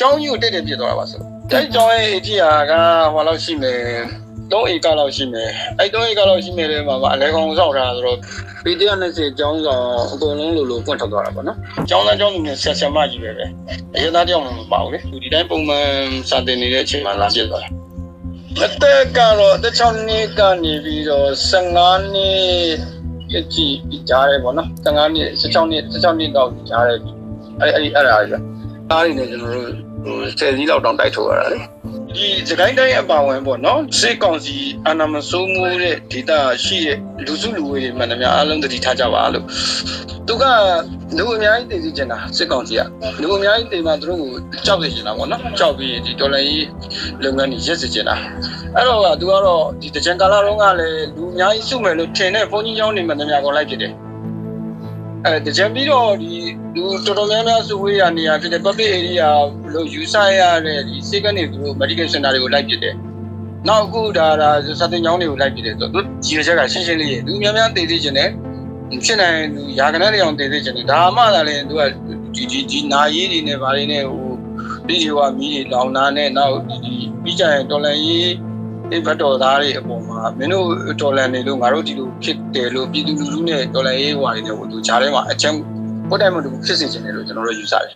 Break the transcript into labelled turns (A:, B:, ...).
A: ကျောင်းကြီးကိုတိတ်တိတ်ပြစ်သွားတာပါဆိုအဲ့ကျောင်းရဲ့အကြီးဟာကဟိုလောက်ရှိမယ်3ဧကလောက်ရှိမယ်အဲ့3ဧကလောက်ရှိမယ်လေမှာအလဲကောင်ဆောက်ထားတာဆိုတော့ပေတရ20ကျောင်းဆောင်အကုန်လုံးလိုလိုပွင့်ထွက်သွားတာပေါ့နော်ကျောင်းသားကျောင်းသူနဲ့ဆက်ဆက်မကြီးပဲပဲအရင်သားတယောက်မှမပါဘူးလေဒီတိုင်းပုံမှန်စာတင်နေတဲ့အချိန်မှာလာပြစ်သွားတာအသက်ကတော့အသက်6နှစ်ကနေပြီးတော့15နှစ်အကြည့်ကြားရဲပေါ့နော်15နှစ်16နှစ်16နှစ်တော့ကြားရဲပြီအဲ့အဲ့အဲ့ဒါကြီးပဲ အားရနေကျွန်တော်တို့ဟို10စီးလောက်တောင်တိုက်ထုတ်ရတာလေဒီစကိုင်းတိုင်းအပါဝင်ပေါ့နော်စေကောင်စီအာနာမစိုးမိုးတဲ့ဒေတာရှိတဲ့လူစုလူဝေးတွေမှန်သမျှအားလုံးသတိထားကြပါလို့သူကလူအများကြီးတည်စီချင်တာစစ်ကောင်စီကလူအများကြီးတည်မှသူတို့ကိုကြောက်နေချင်တာပေါ့နော်ကြောက်ပြီးဒီဒေါ်လာကြီးလုပ်ငန်းကြီးရက်စီချင်တာအဲ့တော့ကသူကတော့ဒီတကြံကာလတုန်းကလည်းလူအများကြီးစုမယ်လို့ထင်တဲ့ဘုန်းကြီးကျောင်းတွေမှန်သမျှကိုလိုက်ဖြစ်တယ် အဲတကြံပြီးတော့ဒီလူတော်တော်များများစုဝေးရနေရဖြစ်တဲ့ public area လို့ယူဆရတဲ့ဒီစေကနေသူတို့ medical center တွေကိုလိုက်ပစ်တယ်။နောက်အခုဒါဒါစာတင်ကျောင်းတွေကိုလိုက်ပစ်တယ်ဆိုတော့သူကြည်ရချက်ကရှင်းရှင်းလေးရေလူများများတည်သေးခြင်းနဲ့ဖြစ်နိုင်လူရာခဏလေးအောင်တည်သေးခြင်းနဲ့ဒါမှသာလေသူကဒီဒီဒီနာရီတွေနဲ့ဗာတွေနဲ့ဟိုဒီဒီဝါမီးတွေလောင်နာနဲ့နောက်ဒီဒီပြီးကြရင်တော်လန်ရေး ဒီဘတ်တော်သားတွေအပေါ်မှာမင်းတို့တော်လန်နေလို့ငါတို့ဒီလိုဖြစ်တယ်လို့ပြည်သူလူထုနဲ့တော်လန်ရေးဟွာတွေနဲ့ဟိုသူဂျားထဲမှာအချမ်းဘုတ်တိုင်မတူဖြစ်စေချင်တယ်လို့ကျွန်တော်တို့ယူဆတယ်